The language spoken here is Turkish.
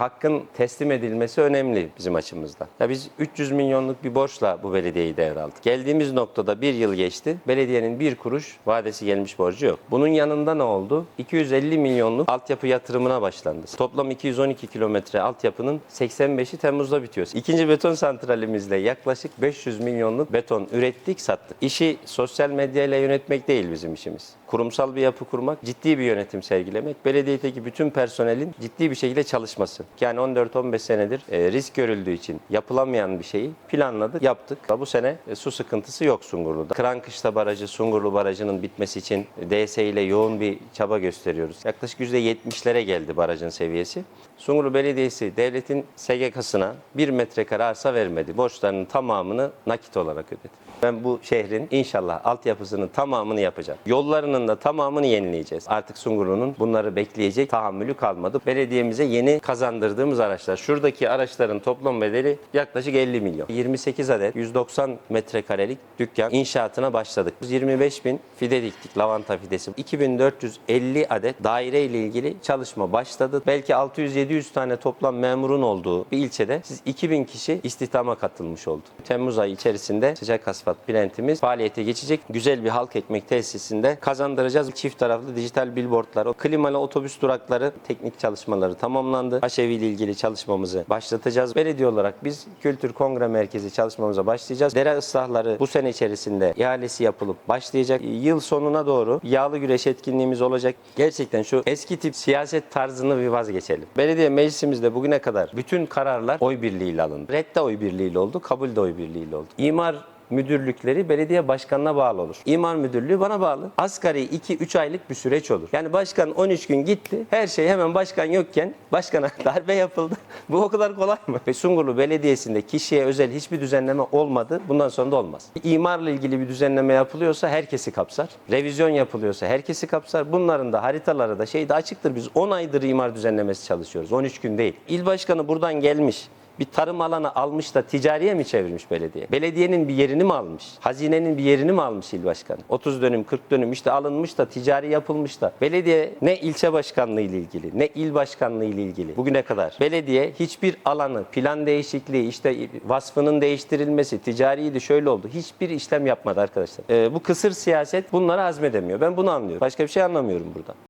hakkın teslim edilmesi önemli bizim açımızdan. Ya biz 300 milyonluk bir borçla bu belediyeyi devraldık. Geldiğimiz noktada bir yıl geçti. Belediyenin bir kuruş vadesi gelmiş borcu yok. Bunun yanında ne oldu? 250 milyonluk altyapı yatırımına başlandı. Toplam 212 kilometre altyapının 85'i Temmuz'da bitiyor. İkinci beton santralimizle yaklaşık 500 milyonluk beton ürettik, sattık. İşi sosyal medyayla yönetmek değil bizim işimiz. Kurumsal bir yapı kurmak, ciddi bir yönetim sergilemek, belediyedeki bütün personelin ciddi bir şekilde çalışması. Yani 14-15 senedir e, risk görüldüğü için yapılamayan bir şeyi planladık, yaptık. Bu sene e, su sıkıntısı yok Sungurlu'da. Kırankışla Barajı, Sungurlu Barajı'nın bitmesi için DS ile yoğun bir çaba gösteriyoruz. Yaklaşık %70'lere geldi barajın seviyesi. Sungurlu Belediyesi devletin SGK'sına bir metrekare arsa vermedi. Borçlarının tamamını nakit olarak ödedi. Ben bu şehrin inşallah altyapısının tamamını yapacağım. Yollarının da tamamını yenileyeceğiz. Artık Sungurlu'nun bunları bekleyecek tahammülü kalmadı. Belediyemize yeni kazandırdığımız araçlar. Şuradaki araçların toplam bedeli yaklaşık 50 milyon. 28 adet 190 metrekarelik dükkan inşaatına başladık. Biz 25 bin fide diktik lavanta fidesi. 2450 adet daire ile ilgili çalışma başladı. Belki 600-700 tane toplam memurun olduğu bir ilçede siz 2000 kişi istihdama katılmış oldu. Temmuz ayı içerisinde sıcak asfalt plantimiz faaliyete geçecek. Güzel bir halk ekmek tesisinde kazandıracağız. Çift taraflı dijital billboardlar, o klimalı otobüs durakları teknik çalışmaları tamamlandı. Aşevi ile ilgili çalışmamızı başlatacağız. Belediye olarak biz Kültür Kongre Merkezi çalışmamıza başlayacağız. Dere ıslahları bu sene içerisinde ihalesi yapılıp başlayacak. Yıl sonuna doğru yağlı güreş etkinliğimiz olacak. Gerçekten şu eski tip siyaset tarzını bir vazgeçelim. Belediye meclisimizde bugüne kadar bütün kararlar oy birliğiyle alındı. Red de oy birliğiyle oldu, kabul de oy birliğiyle oldu. İmar müdürlükleri belediye başkanına bağlı olur. İmar müdürlüğü bana bağlı. Asgari 2-3 aylık bir süreç olur. Yani başkan 13 gün gitti. Her şey hemen başkan yokken başkana darbe yapıldı. Bu o kadar kolay mı? Ve Sungurlu Belediyesi'nde kişiye özel hiçbir düzenleme olmadı. Bundan sonra da olmaz. İmarla ilgili bir düzenleme yapılıyorsa herkesi kapsar. Revizyon yapılıyorsa herkesi kapsar. Bunların da haritaları da şey açıktır. Biz 10 aydır imar düzenlemesi çalışıyoruz. 13 gün değil. İl başkanı buradan gelmiş bir tarım alanı almış da ticariye mi çevirmiş belediye? Belediyenin bir yerini mi almış? Hazinenin bir yerini mi almış il başkanı? 30 dönüm, 40 dönüm işte alınmış da ticari yapılmış da. Belediye ne ilçe başkanlığı ile ilgili ne il başkanlığı ile ilgili bugüne kadar belediye hiçbir alanı, plan değişikliği, işte vasfının değiştirilmesi, ticariydi şöyle oldu. Hiçbir işlem yapmadı arkadaşlar. Ee, bu kısır siyaset bunları hazmedemiyor. Ben bunu anlıyorum. Başka bir şey anlamıyorum burada.